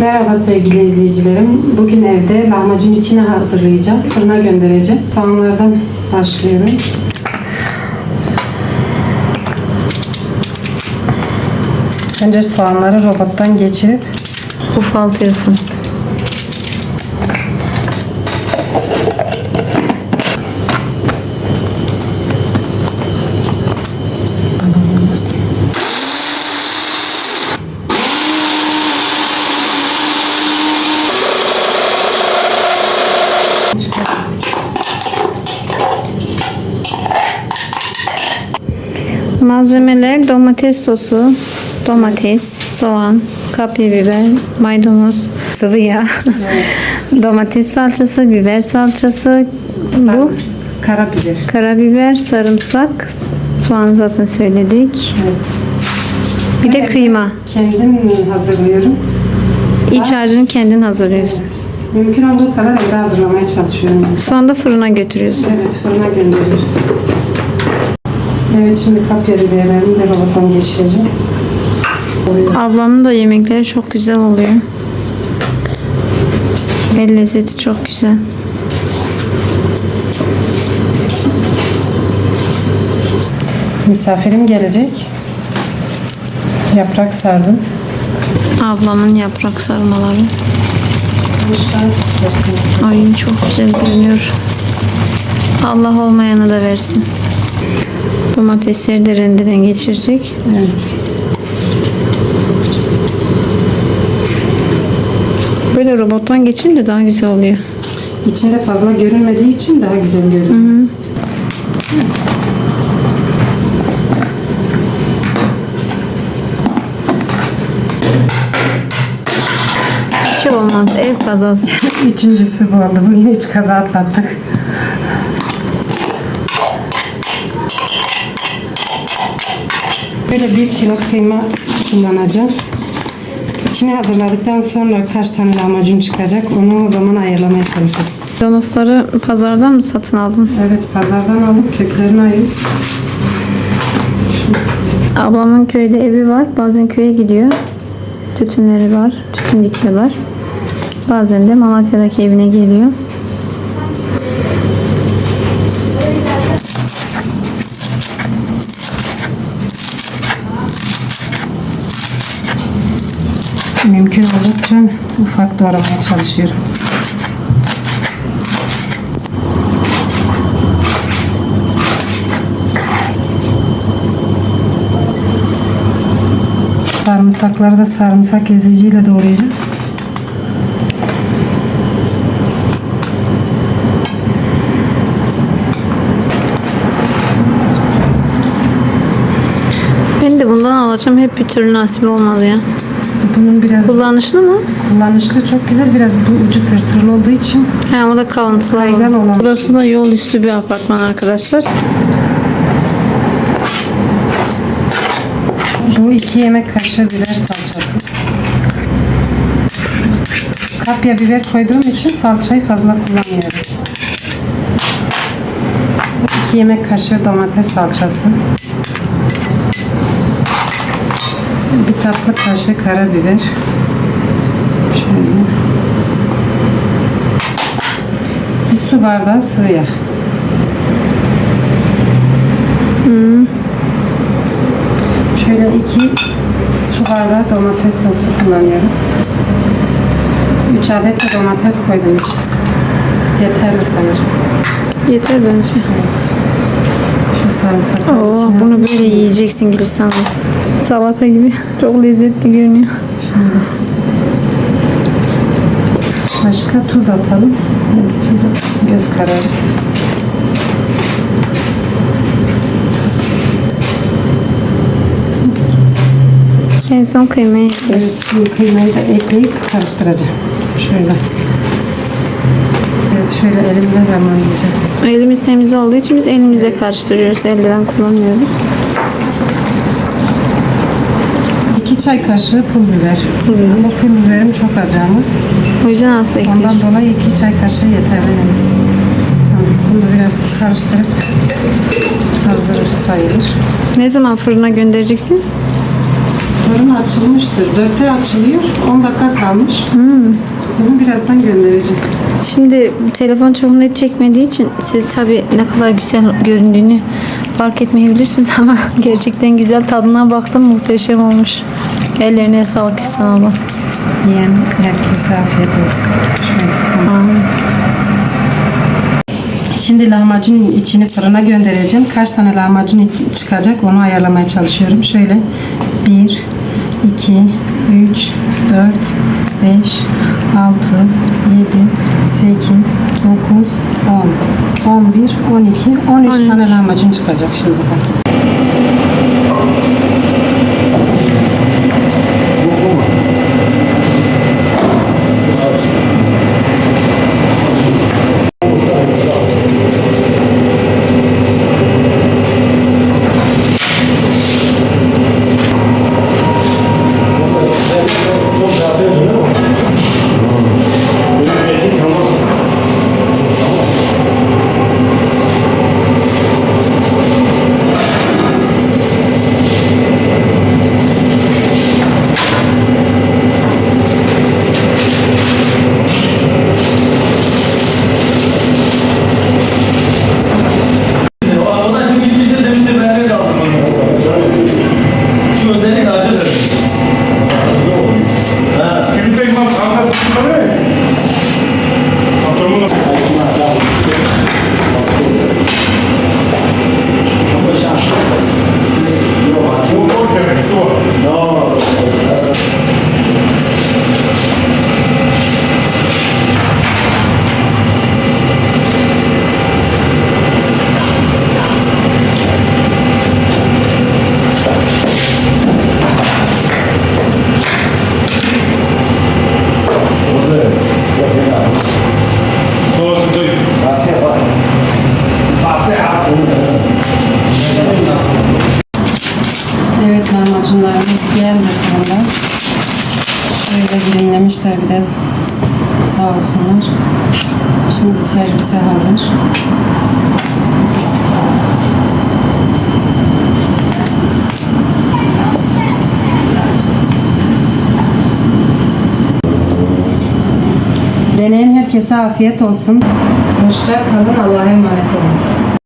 Merhaba sevgili izleyicilerim. Bugün evde lahmacun içine hazırlayacağım. Fırına göndereceğim. Soğanlardan başlıyorum. Önce soğanları robottan geçirip Ufaltıyorsun. Malzemeler domates sosu, domates, soğan, kapya biber, maydanoz, sıvı yağ, domates salçası, biber salçası, bu karabiber. karabiber, sarımsak, soğan zaten söyledik. Bir de kıyma. Kendim hazırlıyorum. İç harcını kendin hazırlıyorsun. Mümkün olduğu kadar evde hazırlamaya çalışıyorum. Sonra da fırına götürüyorsun. Evet, fırına gönderiyoruz. Evet, şimdi kapya biberlerimi de robottan geçireceğim. Ablamın da yemekleri çok güzel oluyor. Ve lezzeti çok güzel. Misafirim gelecek. Yaprak sardım. Ablamın yaprak sarmaları. Ay çok güzel görünüyor. Allah olmayanı da versin. Domatesleri de rendeden geçirecek. Evet. Böyle robottan geçirince daha güzel oluyor. İçinde fazla görünmediği için daha güzel görünüyor. Bir şey olmaz. Ev kazası. Üçüncüsü bu oldu. Bugün üç kaza atlattık. Böyle bir kilo kıyma kullanacağım. İçini hazırladıktan sonra kaç tane lahmacun çıkacak onu o zaman ayarlamaya çalışacağım. Donosları pazardan mı satın aldın? Evet pazardan alıp köklerini ayırıp Ablamın köyde evi var. Bazen köye gidiyor. Tütünleri var. Tütün dikiyorlar. Bazen de Malatya'daki evine geliyor. Mümkün oldukça ufak doğramaya çalışıyorum. Sarımsakları da sarımsak eziciyle doğrayacağım. Ben de bundan alacağım. Hep bir türlü nasip olmadı ya. Bunun biraz Kullanışlı mı? kullanışlı çok güzel. Biraz bu ucu tırtırlı olduğu için He o da kalıntılar Kaygan olan. Burası da yol üstü bir apartman arkadaşlar. Bu iki yemek kaşığı biber salçası. Kapya biber koyduğum için salçayı fazla kullanmıyorum. İki yemek kaşığı domates salçası. Bir tatlı kaşığı karabiber. Şöyle. Bir su bardağı sıvı yağ. Şöyle iki su bardağı domates sosu kullanıyorum. 3 adet de domates koydum içine. Yeterli sanırım. Yeter bence. Evet. Şu sarımsakları Oo, içine bunu böyle yiyeceksin Gülistan. Salata gibi. Çok lezzetli görünüyor. Şimdi. Başka tuz atalım. Biraz tuz göz kararı. En son kıymayı. Evet şimdi kıymayı da ekleyip karıştıracağım. Şöyle. Evet şöyle elimle zamanlayacağım. Elimiz temiz olduğu için biz elimizle karıştırıyoruz. Eldiven kullanmıyoruz. 2 çay kaşığı pul biber. Bu pul biberim çok acı ama. O yüzden az Ondan ekliyoruz. dolayı 2 çay kaşığı yeterli. Tamam, bunu biraz karıştırıp hazır sayılır. Ne zaman fırına göndereceksin? Fırın açılmıştır. Dörtte açılıyor. 10 dakika kalmış. Bunu birazdan göndereceğim. Şimdi telefon çok net çekmediği için siz tabi ne kadar güzel göründüğünü fark etmeyebilirsiniz ama gerçekten güzel tadına baktım muhteşem olmuş. Ellerine sağlık İhsan abla. Yiyen herkese afiyet olsun. Şöyle. Şimdi lahmacunun içini fırına göndereceğim. Kaç tane lahmacun çıkacak onu ayarlamaya çalışıyorum. Şöyle 1, 2, 3, 4, 5, 6, 7, 8, 9, 10, 11, 12, 13 tane lahmacun çıkacak şimdiden. O geldi fırından. Şöyle dilimlemişler bir de sağ olsunlar. Şimdi servise hazır. Deneyen herkese afiyet olsun. Hoşça kalın. Allah'a emanet olun.